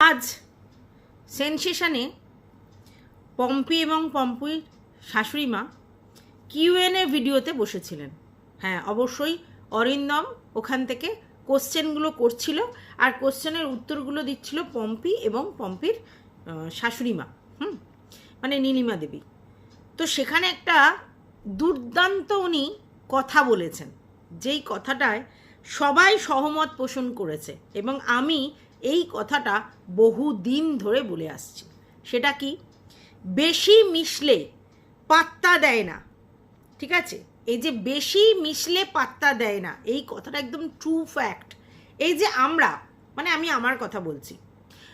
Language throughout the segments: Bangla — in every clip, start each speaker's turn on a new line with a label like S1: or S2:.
S1: আজ সেনসেশনে পম্পি এবং পম্পির শাশুড়ি মা কিউএনএ ভিডিওতে বসেছিলেন। হ্যাঁ অবশ্যই অরিন্দম ওখান থেকে কোশ্চেনগুলো করছিল আর কোশ্চেনের উত্তরগুলো দিচ্ছিল পম্পি এবং পম্পির শাশুড়ি মা, হুম মানে নীলিমা দেবী। তো সেখানে একটা দুর্দান্ত উনি কথা বলেছেন, যেই কথাটায় সবাই সহমত পোষণ করেছে এবং আমি এই কথাটা বহু দিন ধরে বলে আসছি। সেটা কি? বেশি মিশলে পাত্তা দেয় না। ঠিক আছে? এই যে বেশি মিশলে পাত্তা দেয় না, এই কথাটা একদম ট্রু ফ্যাক্ট এই যে আমরা মানে আমি আমার কথা বলছি,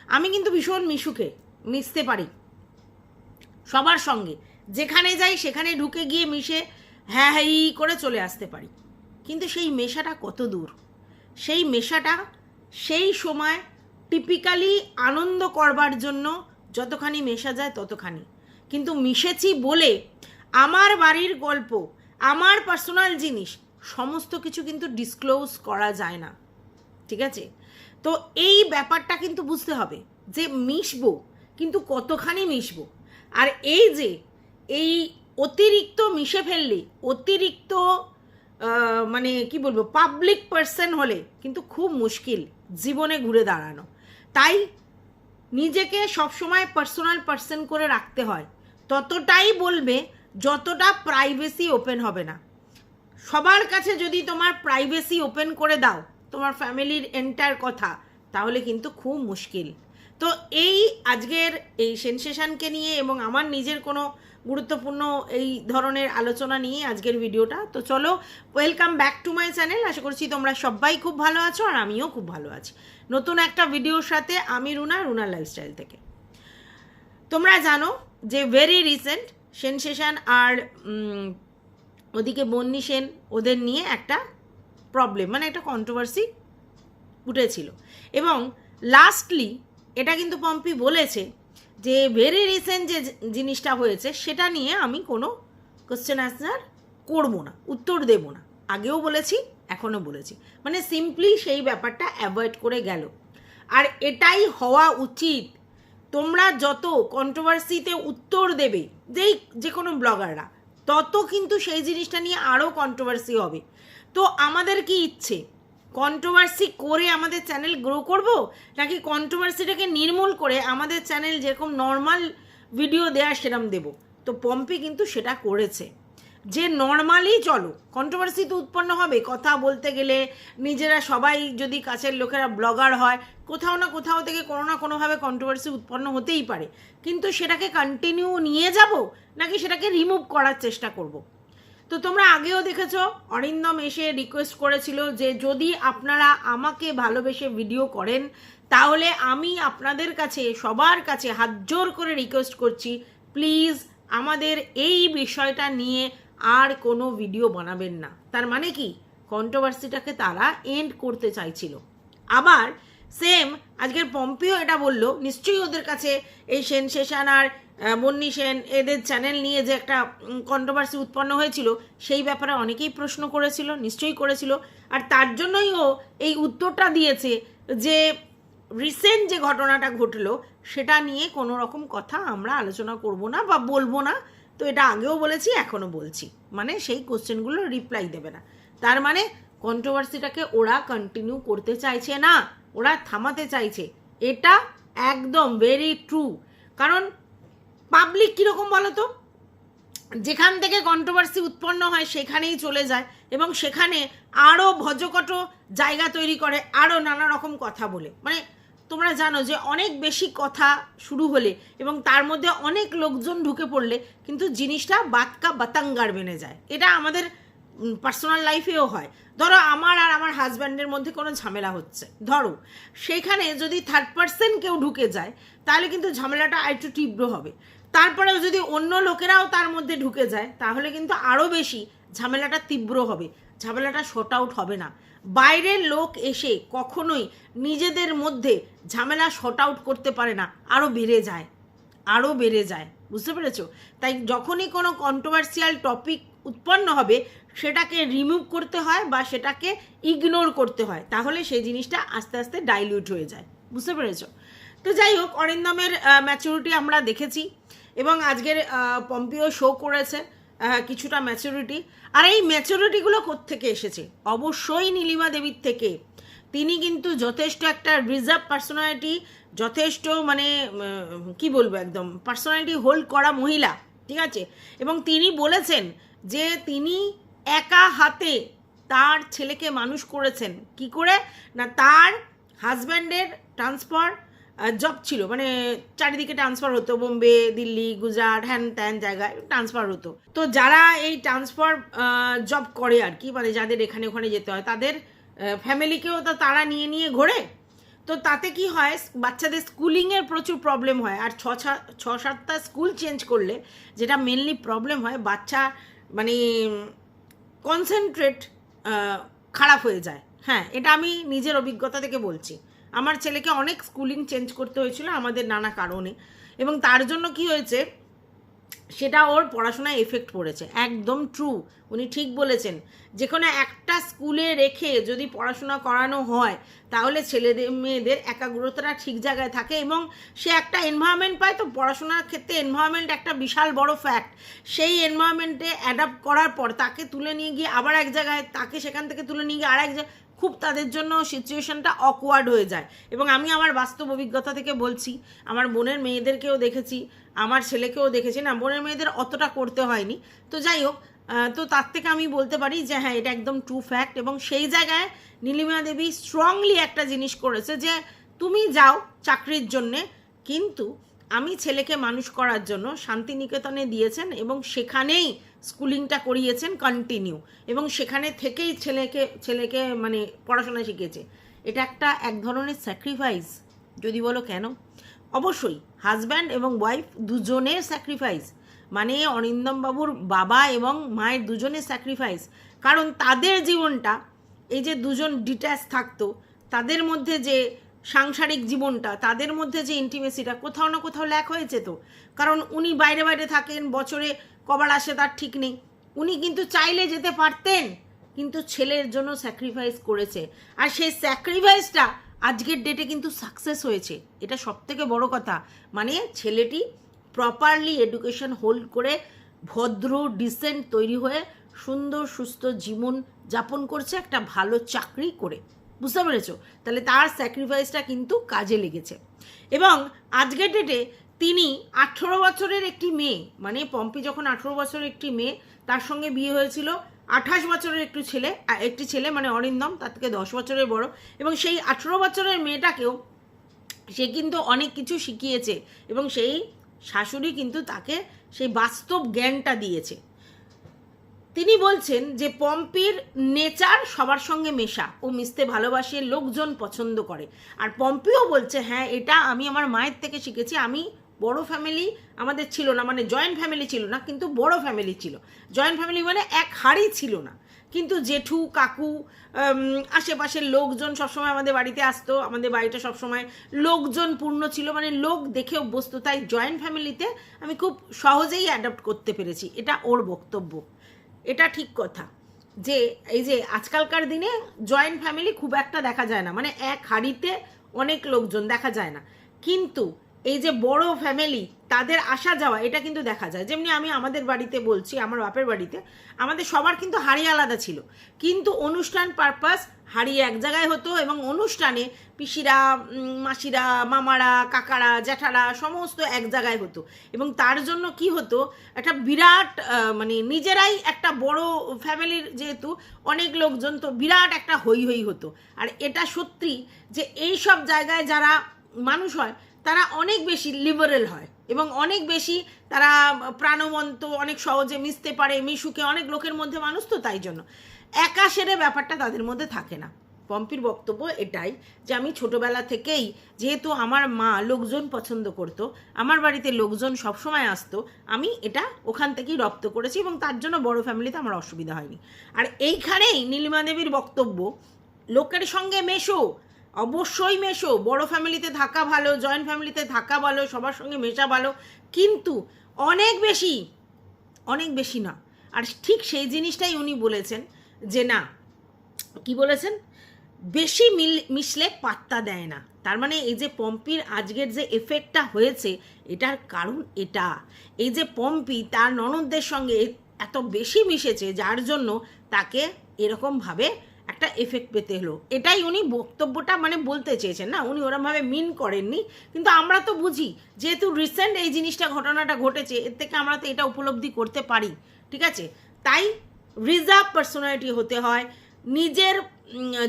S1: আমি কিন্তু ভীষণ মিশুকে, মিশতে পারি। সবার সঙ্গে, যেখানে যাই সেখানে ঢুকে গিয়ে মিশে হ্যাঁ হ্যাঁ করে চলে আসতে পারি। কিন্তু সেই মেশাটা কত দূর? সেই মেশাটা সেই সময় টিপিক্যালি আনন্দ করবার জন্য যতখানি মেশা যায় ততখানি। কিন্তু মিশেছি বলে আমার বাড়ির গল্প, আমার পার্সোনাল জিনিস, সমস্ত কিছু কিন্তু ডিসক্লোজ করা যায় না। ঠিক আছে? তো এই ব্যাপারটা কিন্তু বুঝতে হবে যে মিশবো, কিন্তু কতখানি মিশবো? আর এই যে, এই অতিরিক্ত মিশে ফেললে, অতিরিক্ত মানে কি বলব পাবলিক পার্সন হলে কিন্তু খুব মুশকিল জীবনে ঘুরে দাঁড়ানো। তাই নিজেকে সবসময় পার্সোনাল পার্সন করে রাখতে হয়। ততটাই বলবে যতটা প্রাইভেসি ওপেন হবে না। সবার কাছে যদি তোমার প্রাইভেসি ওপেন করে দাও, তোমার ফ্যামিলির এন্টার কথা, তাহলে কিন্তু খুব মুশকিল। তো এই আজকের এই সেনসেশনকে নিয়ে এবং আমার নিজের কোনো গুরুত্বপূর্ণ এই ধরনের আলোচনা নিয়ে আজকের ভিডিওটা। তো চলো welcome back to my channel আশা করছি তোমরা সবাই খুব ভালো আছো আর আমিও খুব ভালো আছি। নতুন একটা ভিডিওর সাথে আমি রুনা, রুনার লাইফস্টাইল থেকে। তোমরা জানো যে ভেরি রিসেন্ট সেনসেশন আর ওদিকে বন্নি সেন, ওদের নিয়ে একটা প্রবলেম মানে একটা কন্ট্রোভার্সি উঠেছিল। এবং লাস্টলি এটা কিন্তু পম্পি বলেছে যে ভেরি রিসেন্ট যে জিনিসটা হয়েছে, সেটা নিয়ে আমি কোনো কোশ্চেন আনসার করব না, উত্তর দেব না। আগেও বলেছি, এখনও বলেছি। মানে সিম্পলি সেই ব্যাপারটা অ্যাভয়েড করে গেল। আর এটাই হওয়া উচিত। তোমরা যত কন্ট্রোভার্সিতে উত্তর দেবে, যেই যে কোনো ব্লগাররা তত কিন্তু সেই জিনিসটা নিয়ে আরও কন্ট্রোভার্সি হবে। তো আমাদের কি ইচ্ছে? কন্ট্রোভার্সি করে আমাদের চ্যানেল গ্রো করব? নাকি কন্ট্রোভার্সিটাকে নির্মূল করে আমাদের চ্যানেল যেরকম নর্মাল ভিডিও দেওয়া সেরম দেব? তো পম্পি কিন্তু সেটা করেছে। যে নর্মালি চলো কন্ট্রোভার্সি তো উৎপন্ন হবে। কথা বলতে গেলে নিজেরা সবাই যদি কাছের লোকেরা ব্লগার হয়, কোথাও না কোথাও থেকে কোনো না কোনোভাবে কন্ট্রোভার্সি উৎপন্ন হতেই পারে। কিন্তু সেটাকে কন্টিনিউ নিয়ে যাব? নাকি সেটাকে রিমুভ করার চেষ্টা করব। তো তোমরা আগেও দেখেছ, অরিন্দম এসে রিকোয়েস্ট করেছিল যে যদি আপনারা আমাকে ভালোবেসে ভিডিও করেন, তাহলে আমি আপনাদের কাছে, সবার কাছে হাত জোর করে রিকোয়েস্ট করছি প্লিজ আমাদের এই বিষয়টা নিয়ে আর কোনো ভিডিও বানাবেন না। তার মানে কি? কন্ট্রোভার্সিটাকে তারা এন্ড করতে চাইছিল। আবার সেম আজকের পম্পিও এটা বলল নিশ্চয়ই ওদের কাছে এই সেনসেশন আর আহ, বন্নি সেন এদের চ্যানেল নিয়ে যে একটা কন্ট্রোভার্সি উৎপন্ন হয়েছিল সেই ব্যাপারে অনেকেই প্রশ্ন করেছিল নিশ্চয়ই করেছিল। আর তার জন্যই ও এই উত্তরটা দিয়েছে যে রিসেন্ট যে ঘটনাটা ঘটলো সেটা নিয়ে কোনো রকম কথা আমরা আলোচনা করব না বা বলব না। তো এটা আগেও বলেছি এখনও বলছি। মানে সেই কোশ্চেনগুলো রিপ্লাই দেবে না। তার মানে কন্ট্রোভার্সিটাকে ওরা কন্টিনিউ করতে চাইছে না। ওরা থামাতে চাইছে। এটা একদম ভেরি ট্রু কারণ পাবলিক কীরকম বলো তো যেখান থেকে কন্ট্রোভার্সি উৎপন্ন হয়, সেখানেই চলে যায় এবং সেখানে আরও ভজকট জায়গা তৈরি করে আরও নানা রকম কথা বলে। মানে তোমরা জানো যে অনেক বেশি কথা শুরু হলে এবং তার মধ্যে অনেক লোকজন ঢুকে পড়লে কিন্তু জিনিসটা বাতকা বাতাঙ্গার বেনে যায়। এটা আমাদের পার্সোনাল লাইফেও হয়। ধরো আমার আর আমার হাজব্যান্ডের মধ্যে কোনো ঝামেলা হচ্ছে। ধরো সেখানে যদি থার্ড পার্সন কেউ ঢুকে যায়, তাহলে কিন্তু ঝামেলাটা আরেকটু তীব্র হবে। তারপরেও যদি অন্য লোকেরাও তার মধ্যে ঢুকে যায়, তাহলে কিন্তু আরও বেশি ঝামেলাটা তীব্র হবে। ঝামেলাটা শর্ট আউট হবে না। বাইরের লোক এসে কখনোই নিজেদের মধ্যে ঝামেলা শর্ট আউট করতে পারে না। আরও বেড়ে যায়। আরও বেড়ে যায়। বুঝতে পেরেছ? তাই যখনই কোনো কন্ট্রোভার্সিয়াল টপিক উৎপন্ন হবে, সেটাকে রিমুভ করতে হয় বা সেটাকে ইগনোর করতে হয়, তাহলে সেই জিনিসটা আস্তে আস্তে ডাইলিউট হয়ে যায়। বুঝতে পেরেছ? তো যাই হোক, অরিন্দমের ম্যাচুরিটি আমরা দেখেছি এবং আজকের পম্পিও শো করেছে কিছুটা ম্যাচুরিটি আর এই ম্যাচুরিটিগুলো কোত্থেকে এসেছে? অবশ্যই নীলিমা দেবীর থেকে। তিনি কিন্তু যথেষ্ট একটা রিজার্ভ পার্সোনালিটি যথেষ্ট মানে কি বলব একদম পার্সোনালিটি হোল্ড করা মহিলা, ঠিক আছে? এবং তিনি বলেছেন যে তিনি একা হাতে তার ছেলেকে মানুষ করেছেন। কি করে? না, তার হাজব্যান্ডের ট্রান্সফার জব ছিল। মানে চারিদিকে ট্রান্সফার হতো। বোম্বে, দিল্লি, গুজরাট, হ্যান ত্যান জায়গায় ট্রান্সফার হতো। তো যারা এই ট্রান্সফার জব করে আর কি মানে যাদের এখানে ওখানে যেতে হয়, তাদের ফ্যামিলিকেও তো তারা নিয়ে নিয়ে ঘোরে। তো তাতে কি হয়, বাচ্চাদের স্কুলিংয়ের প্রচুর প্রবলেম হয়। আর ছ, ছা- সাতটা স্কুল চেঞ্জ করলে যেটা মেনলি প্রবলেম হয়, বাচ্চা মানে কনসেন্ট্রেট খারাপ হয়ে যায়। হ্যাঁ এটা আমি নিজের অভিজ্ঞতা থেকে বলছি। আমার ছেলেকে অনেক স্কুলিং চেঞ্জ করতে হয়েছিল আমাদের নানা কারণে। এবং তার জন্য কি হয়েছে সেটা ওর পড়াশোনায় এফেক্ট পড়েছে। একদম ট্রু উনি ঠিক বলেছেন। যে কোনো একটা স্কুলে রেখে যদি পড়াশোনা করানো হয়, তাহলে ছেলেদের মেয়েদের একাগ্রতাটা ঠিক জায়গায় থাকে এবং সে একটা এনভায়রনমেন্ট পায় তো পড়াশোনার ক্ষেত্রে এনভায়রনমেন্ট একটা বিশাল বড় ফ্যাক্ট সেই এনভায়রনমেন্টে অ্যাডাপ্ট করার পর তাকে তুলে নিয়ে গিয়ে আবার এক জায়গায়, তাকে সেখান থেকে তুলে নিয়ে গিয়ে আর এক জায়গায় খুব তাদের জন্য সিচুয়েশনটা অকওয়ার্ড হয়ে যায়। এবং আমি আমার বাস্তব অভিজ্ঞতা থেকে বলছি, আমার বোনের মেয়েদেরকেও দেখেছি, আমার ছেলেকেও দেখেছি। না, বোনের মেয়েদের অতটা করতে হয়নি। তো যাই হোক তো তার থেকে আমি বলতে পারি যে হ্যাঁ এটা একদম ট্রু ফ্যাক্ট এবং সেই জায়গায় নীলিমা দেবী স্ট্রংলি একটা জিনিস করেছে যে, তুমি যাও চাকরির জন্যে, কিন্তু আমি ছেলেকে মানুষ করার জন্য শান্তিনিকেতনে দিয়েছেন এবং সেখানেই স্কুলিংটা করিয়েছেন কন্টিনিউ এবং সেখানে থেকেই ছেলেকে ছেলেকে মানে পড়াশোনা শিখিয়েছে। এটা একটা এক ধরনের স্যাক্রিফাইস যদি বলো কেন? অবশ্যই হাজব্যান্ড এবং ওয়াইফ দুজনের স্যাক্রিফাইস মানে অরিন্দম বাবুর বাবা এবং মায়ের দুজনের স্যাক্রিফাইস কারণ তাদের জীবনটা, এই যে দুজন ডিট্যাচ থাকতো, তাদের মধ্যে যে সাংসারিক জীবনটা, তাদের মধ্যে যে ইন্টিমেসিটা কোথাও না কোথাও ল্যাক হয়েছে তো। কারণ উনি বাইরে বাইরে থাকেন, বছরে কবার আসে তার ঠিক নেই। উনি কিন্তু চাইলে যেতে পারতেন, কিন্তু ছেলের জন্য স্যাক্রিফাইস করেছে। আর সেই স্যাক্রিফাইসটা আজকের ডেটে কিন্তু সাকসেস হয়েছে। এটা সব থেকে বড় কথা। মানে ছেলেটি প্রপারলি এডুকেশন হোল্ড করে ভদ্র ডিসেন্ট তৈরি হয়ে সুন্দর, সুস্থ জীবন যাপন করছে, একটা ভালো চাকরি করে। বুঝতে পেরেছ? তাহলে তার স্যাক্রিফাইসটা কিন্তু কাজে লেগেছে। এবং আজকের ডেটে তিনি আঠেরো বছরের একটি মেয়ে মানে পম্পি যখন আঠেরো বছরের একটি মেয়ে, তার সঙ্গে বিয়ে হয়েছিল। আঠাশ বছরের একটু ছেলে একটি ছেলে মানে অরিন্দম, তার থেকে দশ বছরের বড়। এবং সেই আঠেরো বছরের মেয়েটাকেও সে কিন্তু অনেক কিছু শিখিয়েছে এবং সেই শাশুড়ি কিন্তু তাকে সেই বাস্তব জ্ঞানটা দিয়েছে। তিনি বলছেন যে পম্পির নেচার সবার সঙ্গে মেশা। ও মিশতে ভালোবাসে, লোকজন পছন্দ করে। আর পম্পিও বলছে হ্যাঁ এটা আমি আমার মায়ের থেকে শিখেছি। আমি বড় ফ্যামিলি আমাদের ছিল না মানে জয়েন্ট ফ্যামিলি ছিল না, কিন্তু বড় ফ্যামিলি ছিল। জয়েন্ট ফ্যামিলি মানে এক হাড়ি ছিল না। কিন্তু জেঠু, কাকু আশেপাশের লোকজন সবসময় আমাদের বাড়িতে আসতো। আমাদের বাড়িটা সবসময় লোকজন পূর্ণ ছিল মানে লোক দেখে অভ্যস্ত। তাই জয়েন্ট ফ্যামিলিতে আমি খুব সহজেই অ্যাডাপ্ট করতে পেরেছি। এটা ওর বক্তব্য। এটা ঠিক কথা। যে, এই যে আজকালকার দিনে জয়েন্ট ফ্যামিলি খুব একটা দেখা যায় না। মানে এক হাড়িতে অনেক লোকজন দেখা যায় না। কিন্তু এই যে বড় ফ্যামিলি তাদের আসা যাওয়া, এটা কিন্তু দেখা যায়। যেমনি আমি আমাদের বাড়িতে বলছি, আমার বাপের বাড়িতে, আমাদের সবার কিন্তু হাড়ি আলাদা ছিল। কিন্তু অনুষ্ঠান পারপাস হাড়ি এক জায়গায় হতো এবং অনুষ্ঠানে পিসিরা মাসিরা, মামারা, কাকারা, জ্যাঠারা সমস্ত এক জায়গায় হতো। এবং তার জন্য কি হতো, একটা বিরাট মানে নিজেরাই একটা বড় ফ্যামিলির যেহেতু অনেক লোকজন, তো বিরাট একটা হই হই হতো। আর এটা সত্যি যে এই সব জায়গায় যারা মানুষ হয় তারা অনেক বেশি লিবারেল হয় এবং অনেক বেশি তারা প্রাণবন্ত, অনেক সহজে মিশতে পারে, মিশুকে অনেক লোকের মধ্যে মানুষ তো তাই জন্য। একা সেরে ব্যাপারটা তাদের মধ্যে থাকে না। পম্পির বক্তব্য এটাই যে আমি ছোটবেলা থেকেই, যেহেতু আমার মা লোকজন পছন্দ করত, আমার বাড়িতে লোকজন সবসময় আসতো, আমি এটা ওখান থেকেই রপ্ত করেছি এবং তার জন্য বড় ফ্যামিলিতে আমার অসুবিধা হয়নি। আর এইখানেই নীলিমা দেবীর বক্তব্য, লোকের সঙ্গে মেশো। অবশ্যই মেশো। বড় ফ্যামিলিতে থাকা ভালো, জয়েন্ট ফ্যামিলিতে থাকা ভালো, সবার সঙ্গে মেশা ভালো। কিন্তু অনেক বেশি অনেক বেশি না। আর ঠিক সেই জিনিসটাই উনি বলেছেন যে না, কি বলেছেন? বেশি মিল, মিশলে পাত্তা দেয় না। তার মানে এই যে পম্পির আজকের যে এফেক্টটা হয়েছে, এটার কারণ এটা। এই যে পম্পি তার ননদদের সঙ্গে এত বেশি মিশেছে, যার জন্য তাকে এরকমভাবে একটা এফেক্ট পেতে হলো। এটাই উনি বক্তব্যটা মানে বলতে চেয়েছেন না? উনি ওরমভাবে মিন করেননি। কিন্তু আমরা তো বুঝি, যেহেতু রিসেন্ট এই জিনিসটা, ঘটনাটা ঘটেছে, এর থেকে আমরা তো এটা উপলব্ধি করতে পারি। ঠিক আছে? তাই রিজার্ভ পার্সোনালিটি হতে হয়। নিজের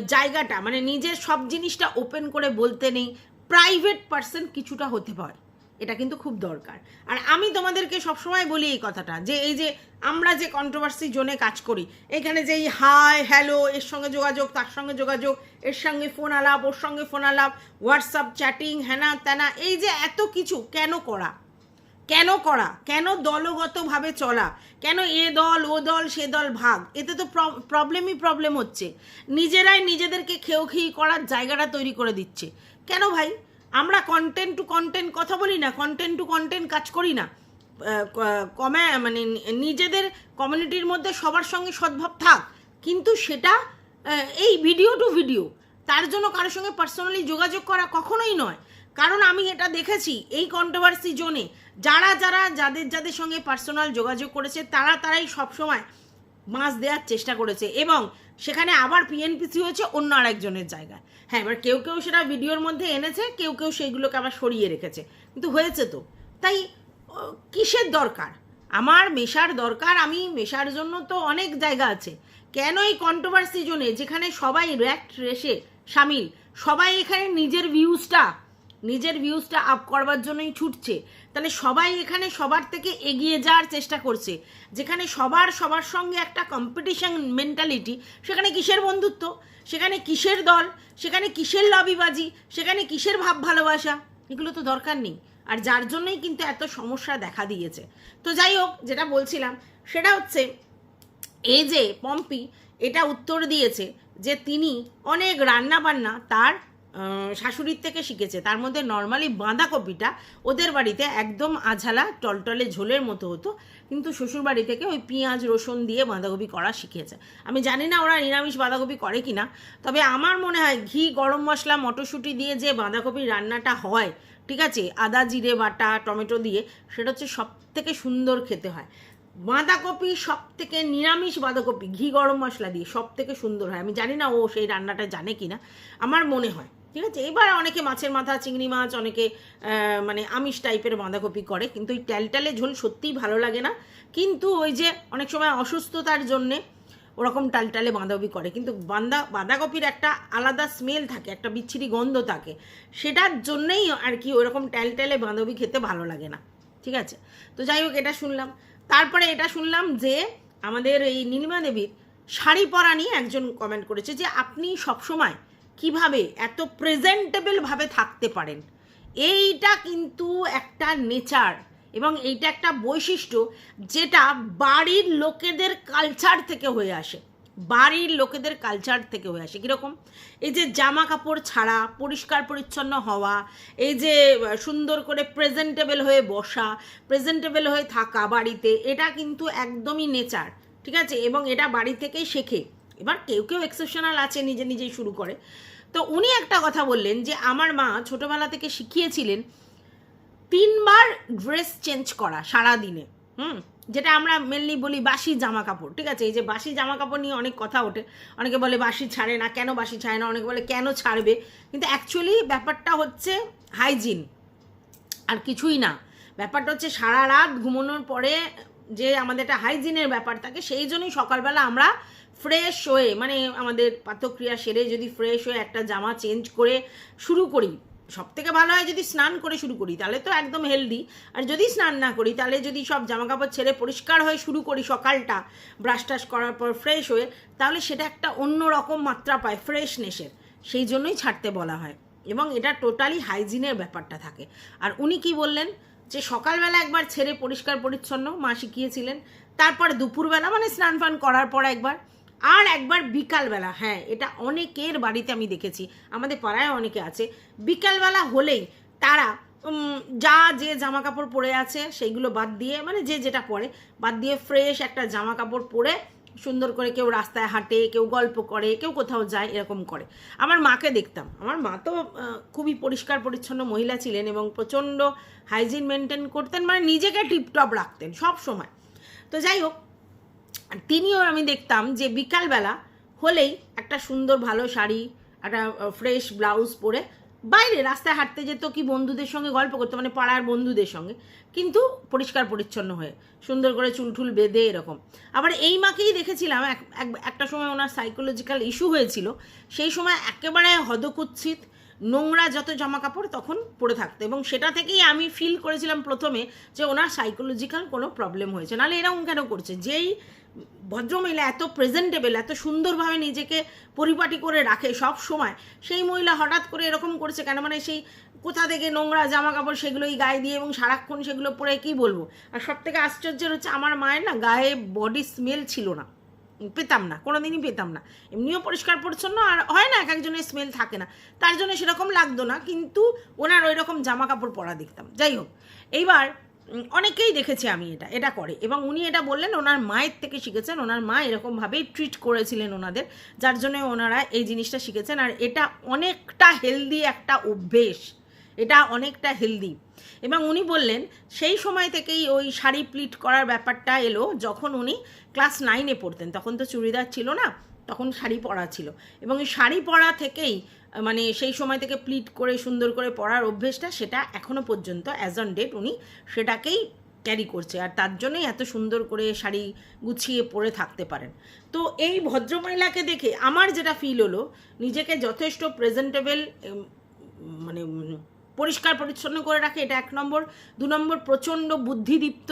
S1: জায়গাটা মানে নিজের সব জিনিসটা ওপেন করে বলতে নেই। প্রাইভেট পার্সন কিছুটা হতে হয়। এটা কিন্তু খুব দরকার। আর আমি তোমাদেরকে সবসময় বলি এই কথাটা, যে এই যে আমরা যে কন্ট্রোভার্সি জোনে কাজ করি, এখানে যে এই হাই হ্যালো এর সঙ্গে যোগাযোগ, তার সঙ্গে যোগাযোগ, এর সঙ্গে ফোন আলাপ, ওর সঙ্গে ফোন আলাপ হোয়াটসঅ্যাপ চ্যাটিং হ্যানা ত্যানা এই যে এত কিছু কেন করা? কেন করা? কেন দলগতভাবে চলা? কেন এ দল, ও দল, সে দল ভাগ? এতে তো প্রবলেমই প্রবলেম হচ্ছে। নিজেরাই নিজেদেরকে খেয়েও খেয়ে করার জায়গাটা তৈরি করে দিচ্ছে। কেন ভাই? আমরা কন্টেন্ট টু কন্টেন্ট কথা বলি না কন্টেন্ট টু কন্টেন্ট কাজ করি না। কমে মানে নিজেদের কমিউনিটির মধ্যে সবার সঙ্গে সদ্ভাব থাক। কিন্তু সেটা এই ভিডিও টু ভিডিও তার জন্য কারোর সঙ্গে পার্সোনালি যোগাযোগ করা কখনোই নয়। কারণ আমি এটা দেখেছি এই কন্ট্রোভার্সি জোনে যারা যারা, যাদের যাদের সঙ্গে পার্সোনাল যোগাযোগ করেছে, তারা, তারাই সবসময় মাছ দেওয়ার চেষ্টা করেছে। এবং সেখানে আবার পিএনপিসি হয়েছে অন্য আরেকজনের জায়গায়। হ্যাঁ এবার কেউ কেউ সেটা ভিডিওর মধ্যে এনেছে, কেউ কেউ সেইগুলোকে আবার সরিয়ে রেখেছে। কিন্তু হয়েছে তো। তাই কিসের দরকার? আমার মেশার দরকার, আমি মেশার জন্য তো অনেক জায়গা আছে। কেন এই কন্ট্রোভার্সি জোনে যেখানে সবাই র্যাক্ট রেসে সামিল? সবাই এখানে নিজের ভিউজটা নিজের ভিউজটা আপ করবার জন্যই ছুটছে। তাহলে সবাই এখানে সবার থেকে এগিয়ে যাওয়ার চেষ্টা করছে। যেখানে সবার সবার সঙ্গে একটা কম্পিটিশন মেন্টালিটি সেখানে কিসের বন্ধুত্ব? সেখানে কিসের দল? সেখানে কিসের লবিবাজি? সেখানে কিসের ভাব ভালোবাসা? এগুলো তো দরকার নেই। আর যার জন্যই কিন্তু এত সমস্যা দেখা দিয়েছে। তো যাই হোক, যেটা বলছিলাম, সেটা হচ্ছে এই যে পম্পি, এটা উত্তর দিয়েছে যে তিনি অনেক রান্না বান্না তার শাশুড়ির থেকে শিখেছে। তার মধ্যে নর্মালি বাঁধাকপিটা ওদের বাড়িতে একদম আঝালা, টলটলে ঝোলের মতো হতো। কিন্তু শ্বশুর বাড়ি থেকে ওই পেঁয়াজ, রসুন দিয়ে বাঁধাকপি করা শিখেছে আমি জানি না ওরা নিরামিষ বাঁধাকপি করে কি না তবে আমার মনে হয় ঘি, গরম মশলা, মটরশুঁটি দিয়ে যে বাঁধাকপির রান্নাটা হয়, ঠিক আছে, আদা, জিরে, বাটা, টমেটো দিয়ে, সেটা হচ্ছে সব থেকে সুন্দর খেতে হয়। বাঁধাকপি সব থেকে নিরামিষ বাঁধাকপি, ঘি, গরম মশলা দিয়ে সব থেকে সুন্দর হয়। আমি জানি না ও সেই রান্নাটা জানে কিনা। আমার মনে হয়। ঠিক আছে? এবার অনেকে মাছের মাথা, চিংড়ি মাছ, অনেকে মানে আমিষ টাইপের বাঁধাকপি করে, কিন্তু ওই ট্যালটালে ঝোল সত্যিই ভালো লাগে না। কিন্তু ওই যে অনেক সময় অসুস্থতার জন্যে ওরকম টালটালে বাঁধাকপি করে, কিন্তু বাঁধা বাঁধাকপির একটা আলাদা স্মেল থাকে, একটা বিচ্ছিরি গন্ধ থাকে। সেটার জন্যেই আর কি ওরকম ট্যালটালে বাঁধাকপি খেতে ভালো লাগে না। ঠিক আছে? তো যাই হোক, এটা শুনলাম। তারপরে এটা শুনলাম যে আমাদের এই নীলিমা দেবীর শাড়ি পরা নিয়ে একজন কমেন্ট করেছে যে, আপনি সবসময় কীভাবে এত প্রেজেন্টেবল ভাবে থাকতে পারেন? এইটা কিন্তু একটা নেচার এবং এইটা একটা বৈশিষ্ট্য যেটা বাড়ির লোকেদের কালচার থেকে হয়ে আসে। বাড়ির লোকেদের কালচার থেকে হয়ে আসে। কীরকম? এই যে জামা কাপড় ছাড়া, পরিষ্কার পরিচ্ছন্ন হওয়া, এই যে সুন্দর করে প্রেজেন্টেবল হয়ে বসা প্রেজেন্টেবল হয়ে থাকা বাড়িতে, এটা কিন্তু একদমই নেচার ঠিক আছে? এবং এটা বাড়ি থেকেই শেখে। এবার কেউ কেউ এক্সেপশনাল আছে, নিজে নিজেই শুরু করে। তো উনি একটা কথা বললেন যে, আমার মা ছোটোবেলা থেকে শিখিয়েছিলেন তিনবার ড্রেস চেঞ্জ করা সারা দিনে হুম? যেটা আমরা মেনলি বলি বাসি জামা কাপড় ঠিক আছে? এই যে বাসি জামা কাপড় নিয়ে অনেক কথা ওঠে। অনেকে বলে বাসি ছাড়ে না, কেন বাসি ছাড়ে না? অনেকে বলে কেন ছাড়বে? কিন্তু অ্যাকচুয়ালি ব্যাপারটা হচ্ছে হাইজিন আর কিছুই না। ব্যাপারটা হচ্ছে সারা রাত ঘুমানোর পরে যে আমাদের একটা হাইজিনের ব্যাপার থাকে, সেই জন্যই সকালবেলা আমরা ফ্রেশ হয়ে মানে আমাদের পাতক্রিয়া সেরে যদি ফ্রেশ হয়ে একটা জামা চেঞ্জ করে শুরু করি সব থেকে ভালো হয় যদি স্নান করে শুরু করি, তাহলে তো একদম হেলদি আর যদি স্নান না করি, তাহলে যদি সব জামা কাপড় ছেড়ে পরিষ্কার হয়ে শুরু করি সকালটা ব্রাশ টাশ করার পর ফ্রেশ হয়ে, তাহলে সেটা একটা অন্য রকম মাত্রা পায় ফ্রেশনেসের সেই জন্যই ছাড়তে বলা হয়। এবং এটা টোটালি হাইজিনের ব্যাপারটা থাকে। আর উনি কি বললেন? যে সকালবেলা একবার ছেড়ে পরিষ্কার পরিচ্ছন্ন, মা শিখিয়েছিলেন। তারপর দুপুরবেলা মানে স্নান ফান করার পর একবার। আর একবার বিকালবেলা হ্যাঁ এটা অনেকের বাড়িতে আমি দেখেছি, আমাদের পাড়ায় অনেকে আছে, বিকালবেলা হলেই তারা যা যে জামা কাপড় পরে আছে সেইগুলো বাদ দিয়ে মানে যে যেটা পরে, বাদ দিয়ে ফ্রেশ একটা জামা কাপড় পরে সুন্দর করে কেউ রাস্তায় হাঁটে, কেউ গল্প করে, কেউ কোথাও যায়, এরকম করে। আমার মাকে দেখতাম। আমার মা তো খুবই পরিষ্কার পরিচ্ছন্ন মহিলা ছিলেন এবং প্রচণ্ড হাইজিন মেনটেন করতেন মানে নিজেকে টিপটপ রাখতেন সব সময়। তো যাই হোক তিনিও আমি দেখতাম যে বিকালবেলা হলেই একটা সুন্দর ভালো শাড়ি, একটা ফ্রেশ ব্লাউজ পরে বাইরে রাস্তায় হাঁটতে যেত কি বন্ধুদের সঙ্গে গল্প করতো মানে পাড়ার বন্ধুদের সঙ্গে। কিন্তু পরিষ্কার পরিচ্ছন্ন হয়ে, সুন্দর করে চুলঠুল বেঁধে এরকম। আবার এই মাকেই দেখেছিলাম, এক- এক- একটা সময় ওনার সাইকোলজিক্যাল ইস্যু হয়েছিল। সেই সময় একেবারে হদকুচ্ছিত নোংরা যত জামা কাপড় তখন পরে থাকতো। এবং সেটা থেকেই আমি ফিল করেছিলাম প্রথমে যে ওনার সাইকোলজিক্যাল কোনো প্রবলেম হয়েছে। নাহলে এরকম কেন করছে? যেই ভদ্রমহিলা এত প্রেজেন্টেবল এত সুন্দরভাবে নিজেকে পরিপাটি করে রাখে সব সময়। সেই মহিলা হঠাৎ করে এরকম করছে কেন? মানে সেই কোথা থেকে নোংরা জামা কাপড় সেগুলোই গায়ে দিয়ে এবং সারাক্ষণ সেগুলো পরে কি বলব? আর সব থেকে আশ্চর্যের হচ্ছে আমার মায়ের না গায়ে বডি স্মেল ছিল না। পেতাম না, কোনোদিনই পেতাম না। এমনিও পরিষ্কার পরিচ্ছন্ন আর হয় না, এক একজনের স্মেল থাকে না। তার জন্য সেরকম লাগতো না, কিন্তু ওনার ওই রকম জামা কাপড় পরা দেখতাম। যাই হোক, এইবার অনেকেই দেখেছি আমি এটা এটা করে। এবং উনি এটা বললেন, ওনার মায়ের থেকে শিখেছেন, ওনার মা এরকমভাবেই ট্রিট করেছিলেন ওনাদের, যার জন্য ওনারা এই জিনিসটা শিখেছেন। আর এটা অনেকটা হেলদি একটা অভ্যেস, এটা অনেকটা হেলদি এবং উনি বললেন, সেই সময় থেকেই ওই শাড়ি প্লিট করার ব্যাপারটা এলো, যখন উনি ক্লাস নাইনে পড়তেন। তখন তো চুড়িদার ছিল না তখন শাড়ি পরা ছিল। এবং এই শাড়ি পরা থেকেই মানে সেই সময় থেকে প্লিট করে, সুন্দর করে পরার অভ্যেসটা সেটা এখনও পর্যন্ত অ্যাজ অন ডেট উনি সেটাকেই ক্যারি করছে। আর তার জন্যই এত সুন্দর করে শাড়ি গুছিয়ে পরে থাকতে পারেন। তো এই ভদ্রমহিলাকে দেখে আমার যেটা ফিল হলো, নিজেকে যথেষ্ট প্রেজেন্টেবল মানে পরিষ্কার পরিচ্ছন্ন করে রাখে, এটা এক নম্বর। দু নম্বর, প্রচণ্ড বুদ্ধিদীপ্ত।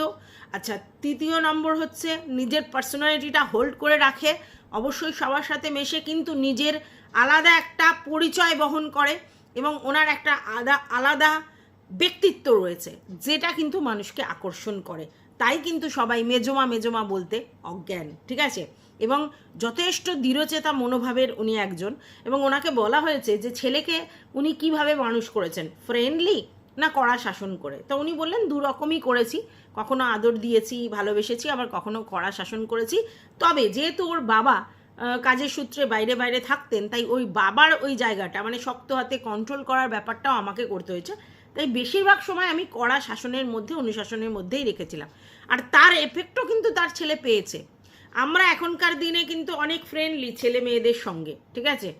S1: আচ্ছা তৃতীয় নম্বর হচ্ছে নিজের পার্সোনালিটিটা হোল্ড করে রাখে। অবশ্যই সবার সাথে মেশে কিন্তু নিজের আলাদা একটা পরিচয় বহন করে এবং ওনার একটা আদা, আলাদা ব্যক্তিত্ব রয়েছে, যেটা কিন্তু মানুষকে আকর্ষণ করে। তাই কিন্তু সবাই মেজমা মেজমা বলতে অজ্ঞান, ঠিক আছে? এবং যথেষ্ট দৃঢ়চেতা মনোভাবের উনি একজন এবং ওনাকে বলা হয়েছে যে ছেলেকে উনি কীভাবে মানুষ করেছেন ফ্রেন্ডলি না কড়া শাসন করে। তো উনি বললেন, দু রকমই করেছি। কখনো আদর দিয়েছি, ভালোবেসেছি, আবার কখনো কড়া শাসন করেছি। তবে যেহেতু ওর বাবা কাজের সূত্রে বাইরে বাইরে থাকতেন, তাই ওই বাবার ওই জায়গাটা মানে শক্ত হাতে কন্ট্রোল করার ব্যাপারটাও আমাকে করতে হয়েছে। তাই বেশিরভাগ সময় আমি কড়া শাসনের মধ্যে, অনুশাসনের মধ্যেই রেখেছিলাম। আর তার এফেক্টও কিন্তু তার ছেলে পেয়েছে। আমরা এখনকার দিনে কিন্তু অনেক ফ্রেন্ডলি ছেলে মেয়েদের সঙ্গে, ঠিক আছে?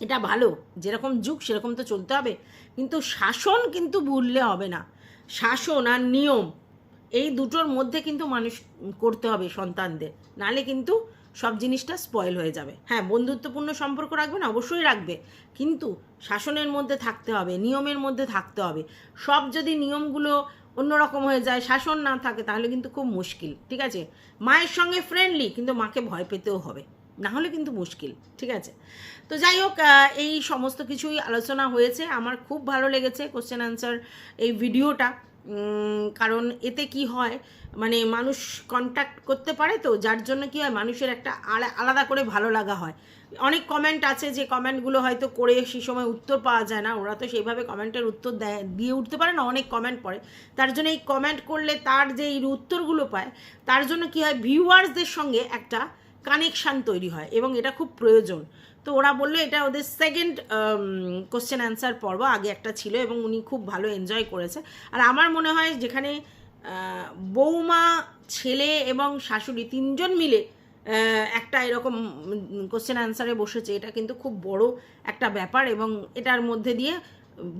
S1: এটা ভালো, যেরকম যুগ সেরকম তো চলতে হবে। কিন্তু শাসন কিন্তু ভুললে হবে না। শাসন আর নিয়ম, এই দুটোর মধ্যে কিন্তু মানুষ করতে হবে সন্তানদের। নালে কিন্তু সব জিনিসটা স্পয়েল হয়ে যাবে। হ্যাঁ বন্ধুত্বপূর্ণ সম্পর্ক রাখবে না অবশ্যই রাখবে। কিন্তু শাসনের মধ্যে থাকতে হবে, নিয়মের মধ্যে থাকতে হবে। সব যদি নিয়মগুলো অন্যরকম হয়ে যায়, শাসন না থাকে, তাহলে কিন্তু খুব মুশকিল, ঠিক আছে? মায়ের সঙ্গে ফ্রেন্ডলি কিন্তু মাকে ভয় পেতেও হবে। না হলে কিন্তু মুশকিল, ঠিক আছে? তো যাই হোক এই সমস্ত কিছুই আলোচনা হয়েছে। আমার খুব ভালো লেগেছে কোশ্চেন আনসার এই ভিডিওটা। কারণ এতে কি হয় মানে মানুষ কন্ট্যাক্ট করতে পারে তো, যার জন্য কি হয়, মানুষের একটা আলা- আলাদা করে ভালো লাগা হয়। অনেক কমেন্ট আছে যে কমেন্টগুলো হয়তো করে সেই সময় উত্তর পাওয়া যায় না। ওরা তো সেইভাবে কমেন্টের উত্তর দেয়, দিয়ে উঠতে পারে না, অনেক কমেন্ট পড়ে। তার জন্য এই কমেন্ট করলে তার যে এই উত্তরগুলো পায়, তার জন্য কি হয় ভিউয়ার্সদের সঙ্গে একটা কানেকশান তৈরি হয় এবং এটা খুব প্রয়োজন। তো ওরা বলল এটা ওদের সেকেন্ড কোশ্চেন অ্যান্সার পর্ব, আগে একটা ছিল এবং উনি খুব ভালো এনজয় করেছে। আর আমার মনে হয় যেখানে বৌমা, ছেলে এবং শাশুড়ি তিনজন মিলে একটা এরকম কোশ্চেন অ্যান্সারে বসেছে, এটা কিন্তু খুব বড় একটা ব্যাপার এবং এটার মধ্যে দিয়ে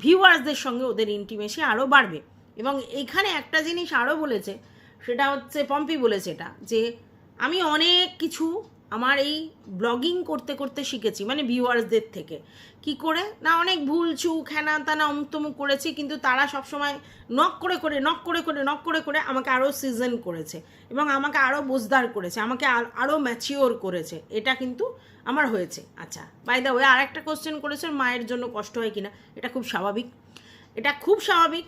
S1: ভিউয়ার্সদের সঙ্গে ওদের ইন্টিমেসি আরও বাড়বে। এবং এইখানে একটা জিনিস আরও বলেছে, সেটা হচ্ছে পম্পি বলেছে এটা, যে আমি অনেক কিছু আমার এই ব্লগিং করতে করতে শিখেছি মানে ভিউয়ার্সদের থেকে। কি করে? না, অনেক ভুল চুক হ্যানা তানা, অমুক করেছি, কিন্তু তারা সবসময় নক করে করে নক করে করে নক করে করে আমাকে আরও সিজন করেছে এবং আমাকে আরও বোঝদার করেছে, আমাকে আর- আরও ম্যাচিওর করেছে। এটা কিন্তু আমার হয়েছে। আচ্ছা বাই দা ওয়ে আর একটা কোশ্চেন করেছেন মায়ের জন্য কষ্ট হয় কিনা? এটা খুব স্বাভাবিক। এটা খুব স্বাভাবিক।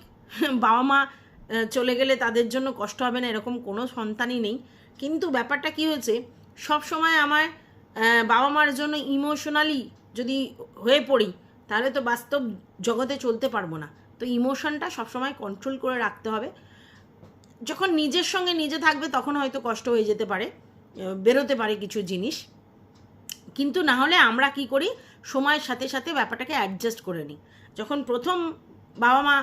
S1: বাবা মা চলে গেলে তাদের জন্য কষ্ট হবে না, এরকম কোনো সন্তানই নেই। কিন্তু ব্যাপারটা কি হয়েছে? সব সময় আমার বাবা মার জন্য ইমোশনালি যদি হয়ে পড়ি, তাহলে তো বাস্তব জগতে চলতে পারব না। তো ইমোশনটা সবসময় কন্ট্রোল করে রাখতে হবে। যখন নিজের সঙ্গে নিজে থাকবে, তখন হয়তো কষ্ট হয়ে যেতে পারে বেরোতে পারে কিছু জিনিস। কিন্তু না হলে আমরা কি করি? সময়ের সাথে সাথে ব্যাপারটাকে অ্যাডজাস্ট করে নিই। যখন প্রথম বাবা মা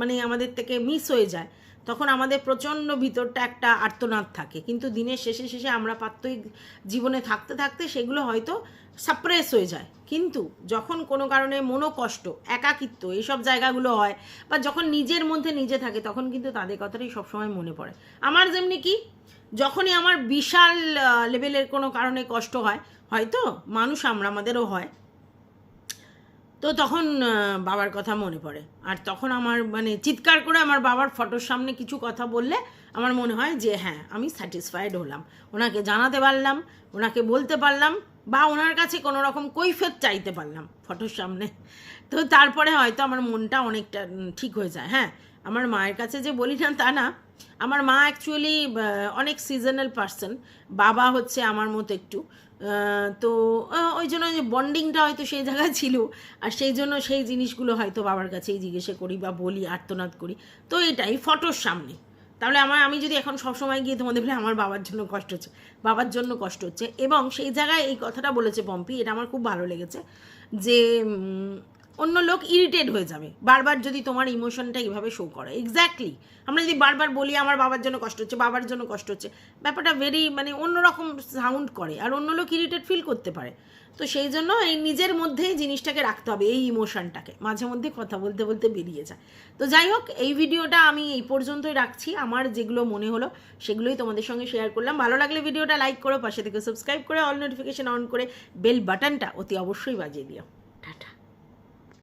S1: মানে আমাদের থেকে মিস হয়ে যায় তখন আমাদের প্রচণ্ড ভিতরটা একটা আর্তনাদ থাকে। কিন্তু দিনের শেষে শেষে আমরা প্রাত্যহিক জীবনে থাকতে থাকতে সেগুলো হয়তো সাপ্রেস হয়ে যায়। কিন্তু যখন কোনো কারণে মনোকষ্ট একাকিত্ব এইসব জায়গাগুলো হয় বা যখন নিজের মধ্যে নিজে থাকে, তখন কিন্তু তাদের কথাটাই সবসময় মনে পড়ে। আমার যেমনি কি, যখনই আমার বিশাল লেভেলের কোনো কারণে কষ্ট হয়, হয়তো মানুষ আমরা আমাদেরও হয়। তো তখন বাবার কথা মনে পড়ে। আর তখন আমার মানে চিৎকার করে আমার বাবার ফটোর সামনে কিছু কথা বললে আমার মনে হয় যে হ্যাঁ আমি স্যাটিসফাইড হলাম। ওনাকে জানাতে পারলাম, ওনাকে বলতে পারলাম, বা ওনার কাছে কোনো রকম কৈফিয়ত চাইতে পারলাম ফটোর সামনে। তো তারপরে হয়তো আমার মনটা অনেকটা ঠিক হয়ে যায়। হ্যাঁ আমার মায়ের কাছে যে বলি না তা না। আমার মা অ্যাকচুয়ালি অনেক সিজনাল পার্সন বাবা হচ্ছে আমার মতো একটু। তো ওই জন্য বন্ডিংটা হয়তো সেই জায়গায় ছিল। আর সেই জন্য সেই জিনিসগুলো হয়তো বাবার কাছেই জিজ্ঞেসে করি বা বলি, আর্তনাদ করি। তো এটাই, ফটোর সামনে। তাহলে আমার, আমি যদি এখন সবসময় গিয়ে তোমাদের বলে, আমার বাবার জন্য কষ্ট হচ্ছে, বাবার জন্য কষ্ট হচ্ছে। এবং সেই জায়গায় এই কথাটা বলেছে পম্পি, এটা আমার খুব ভালো লেগেছে যে অন্য লোক ইরিটেট হয়ে যাবে। বারবার যদি তোমার ইমোশনটা এইভাবে শো করে। এক্স্যাক্টলি আমরা যদি বারবার বলি, আমার বাবার জন্য কষ্ট হচ্ছে, বাবার জন্য কষ্ট হচ্ছে, ব্যাপারটা ভেরি মানে অন্যরকম সাউন্ড করে। আর অন্য লোক ইরিটেট ফিল করতে পারে। তো সেই জন্য এই নিজের মধ্যেই জিনিসটাকে রাখতে হবে, এই ইমোশনটাকে মাঝে মধ্যে কথা বলতে বলতে বেরিয়ে যায়। তো যাই হোক, এই ভিডিওটা আমি এই পর্যন্তই রাখছি। আমার যেগুলো মনে হলো, সেগুলোই তোমাদের সঙ্গে শেয়ার করলাম। ভালো লাগলে ভিডিওটা লাইক করো, পাশে থেকে সাবস্ক্রাইব করে অল নোটিফিকেশন অন করে বেল বাটনটা অতি অবশ্যই বাজিয়ে দিও।